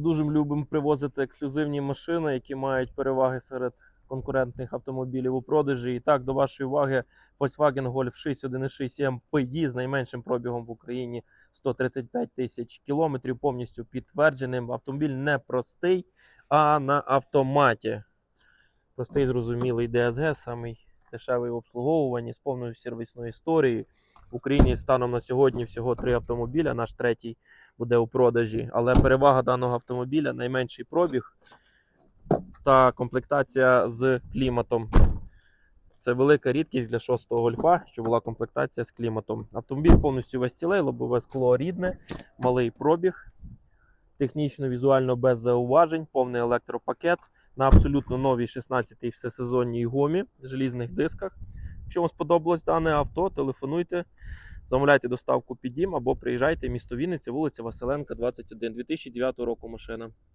Дуже любимо привозити ексклюзивні машини, які мають переваги серед конкурентних автомобілів у продажі. І так, до вашої уваги, Volkswagen Golf 6 1.6 MPI з найменшим пробігом в Україні 135 тисяч кілометрів, повністю підтвердженим. Автомобіль не простий, а на автоматі. Простий, зрозумілий DSG, самий дешевий в обслуговуванні з повною сервісною історією. В Україні станом на сьогодні всього три автомобіля. Наш третій буде у продажі. Але перевага даного автомобіля найменший пробіг та комплектація з кліматом. Це велика рідкість для шостого гольфа, що була комплектація з кліматом. Автомобіль повністю весь цілий, лобове скло рідне, малий пробіг, технічно, візуально без зауважень, повний електропакет на абсолютно новій 16-й всесезонній гумі, желізних дисках. Якщо вам сподобалось дане авто, телефонуйте, замовляйте доставку під дім або приїжджайте місто Вінниця, вулиця Василенка, 21, 2009 року машина.